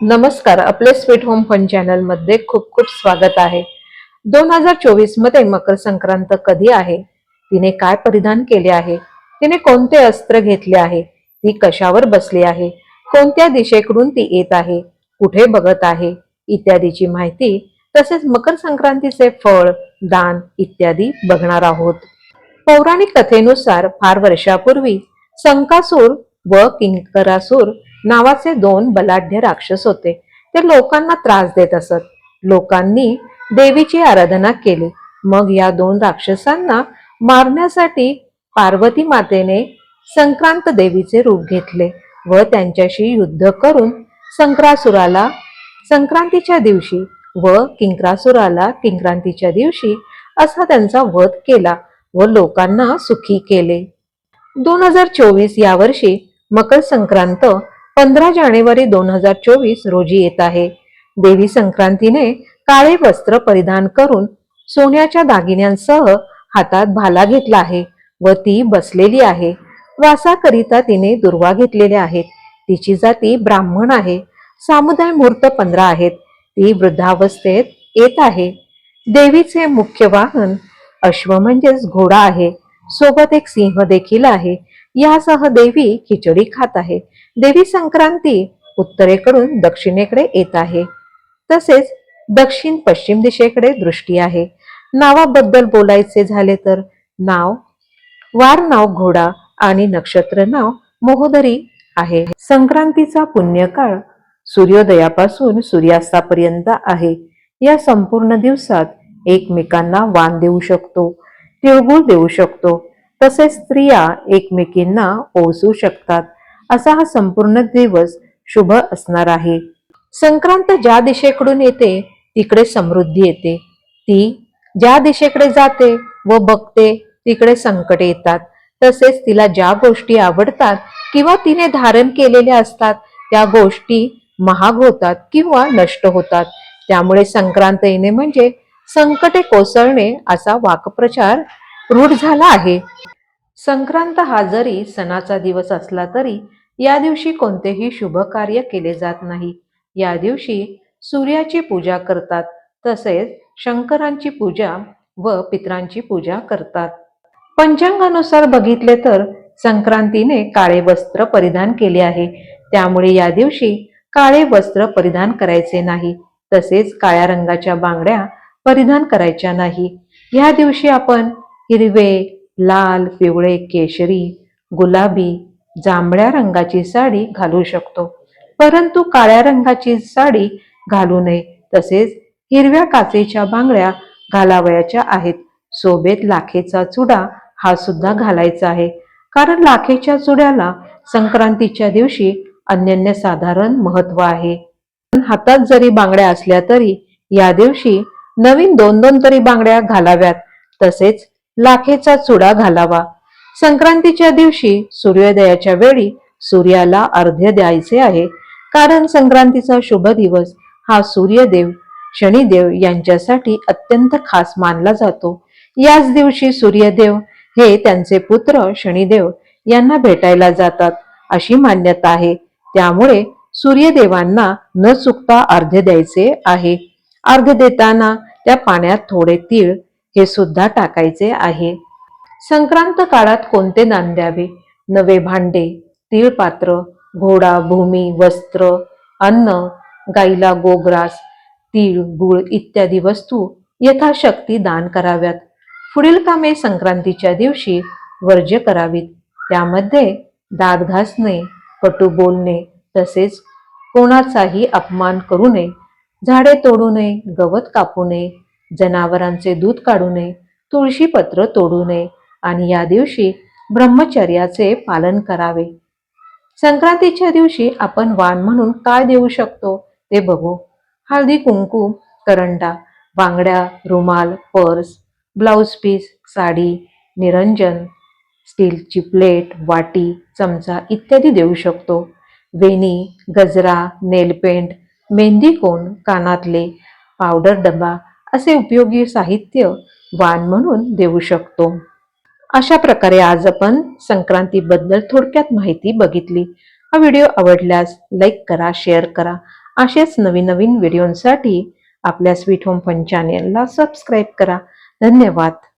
नमस्कार आपले sweet home fun चॅनलमध्ये खूप खूप स्वागत आहे. दोन हजार चोवीसमध्ये मकर संक्रांत कधी आहे? तिने काय परिधान केले आहे? तिने कोणते अस्त्र घेतले आहे? ती कशावर बसली आहे? कोणत्या दिशेकडून ती येत आहे? कुठे बघत आहे? इत्यादीची माहिती तसेच मकर संक्रांतीचे फळ दान इत्यादी बघणार आहोत. पौराणिक कथेनुसार फार वर्षापूर्वी संकासूर व किंकरासूर नावाचे दोन बलाढ्य राक्षस होते. ते लोकांना त्रास देत असत. लोकांनी देवीची आराधना केली. मग या दोन राक्षसांना मारण्यासाठी पार्वती मातेने संक्रांत देवीचे रूप घेतले व त्यांच्याशी युद्ध करून संक्रासुराला संक्रांतीच्या दिवशी व किंक्रासुराला किंक्रांतीच्या दिवशी असा त्यांचा वध केला व लोकांना सुखी केले. दोन हजार चोवीस यावर्षी मकर संक्रांत पंधरा जानेवारी दोन हजार चोवीस रोजी येत आहे. देवी संक्रांतीने काळे वस्त्र परिधान करून सोन्याच्या दागिन्यांसह हातात भाला घेतला आहे व ती बसलेली आहे. वासाकरिता तिने दुर्वा घेतलेल्या आहेत. तिची जाती ब्राह्मण आहे. सामुदाय मुहूर्त पंधरा आहेत. ती वृद्धावस्थेत येत आहे. देवीचे मुख्य वाहन अश्व म्हणजेच घोडा आहे. सोबत एक सिंह देखील आहे. यासह देवी खिचडी खात आहे. देवी संक्रांती उत्तरेकडून दक्षिणेकडे येत आहे. तसेच दक्षिण पश्चिम दिशेकडे दृष्टी आहे. नावाबद्दल बोलायचे झाले तर नाव वार नाव घोडा आणि नक्षत्र नाव मोहोदरी आहे. संक्रांतीचा पुण्यकाळ सूर्योदयापासून सूर्यास्तापर्यंत आहे. या संपूर्ण दिवसात एकमेकांना वाण देऊ शकतो तिळगुळ देऊ शकतो तसेच स्त्रिया एकमेकींना ओसू शकतात. असा हा संपूर्ण दिवस शुभ असणार आहे. संक्रांत ज्या दिशेकडून येते तिकडे समृद्धी येते. ती ज्या दिशेकडे जाते व बघते तिकडे संकट येतात. तसेच तिला ज्या गोष्टी आवडतात किंवा तिने धारण केलेल्या असतात त्या गोष्टी महाग होतात किंवा नष्ट होतात. त्यामुळे संक्रांत येणे म्हणजे संकटे कोसळणे असा वाकप्रचार रूढ झाला आहे. संक्रांत हा जरी सणाचा दिवस असला तरी या दिवशी कोणतेही शुभ कार्य केले जात नाही. या दिवशी सूर्याची पूजा करतात तसेच शंकरांची पूजा व पित्रांची पूजा करतात. पंचांगानुसार बघितले तर संक्रांतीने काळे वस्त्र परिधान केले आहे. त्यामुळे या दिवशी काळे वस्त्र परिधान करायचे नाही तसेच काळ्या रंगाच्या बांगड्या परिधान करायच्या नाही. या दिवशी आपण हिरवे लाल पिवळे केशरी गुलाबी जांभळ्या रंगाची साडी घालू शकतो. परंतु काळ्या रंगाची साडी घालू नये. तसेच हिरव्या काचेच्या बांगड्या घालावयाच्या आहेत. सोबत लाखेचा चुडा हा सुद्धा घालायचा आहे. कारण लाखेच्या चुड्याला संक्रांतीच्या दिवशी अनन्य साधारण महत्त्व आहे. हातात जरी बांगड्या असल्या तरी या दिवशी नवीन दोन दोन तरी बांगड्या घालाव्यात. तसेच लाखेचा चुडा घालावा. संक्रांतीच्या दिवशी सूर्योदयाच्या वेळी सूर्याला अर्ध्य द्यायचे आहे. कारण संक्रांतीचा शुभ दिवस हा सूर्यदेव शनिदेव यांच्यासाठी अत्यंत खास मानला जातो. याच दिवशी सूर्यदेव हे त्यांचे पुत्र शनिदेव यांना भेटायला जातात अशी मान्यता आहे. त्यामुळे सूर्यदेवांना न चुकता अर्ध्य द्यायचे आहे. अर्ध देताना त्या पाण्यात थोडे तीळ हे सुद्धा टाकायचे आहे. संक्रांत काळात कोणते दान द्यावे? नवे भांडे तीळपात्र घोडा भूमी वस्त्र अन्न गाईला गोग्रास तीळ गुळ इत्यादी वस्तू यथाशक्ती दान कराव्यात. पुढील कामे संक्रांतीच्या दिवशी वर्ज्य करावीत. त्यामध्ये दात घासणे कटू बोलणे तसेच कोणाचाही अपमान करू नये. झाडे तोडू नये गवत कापू नये जनावरांचे दूध काढू नये तुळशीपत्र तोडू नये आणि या दिवशी ब्रह्मचर्याचे पालन करावे. संक्रांतीच्या दिवशी आपण वाण म्हणून काय देऊ शकतो ते बघू. हळदी कुंकू करंडा बांगड्या रुमाल पर्स ब्लाऊज पीस साडी निरंजन स्टीलची प्लेट वाटी चमचा इत्यादी देऊ शकतो. वेणी गजरा नेलपेंट मेहंदी कोण कानातले पावडर डबा असे उपयोगी साहित्य वाण म्हणून देऊ शकतो. अशा प्रकारे आज आपण संक्रांतीबद्दल थोडक्यात माहिती बघितली. हा व्हिडिओ आवडल्यास लाईक करा शेअर करा. असेच नवीन नवीन व्हिडिओंसाठी आपल्या स्वीट होम फन चॅनेलला सबस्क्राईब करा. धन्यवाद.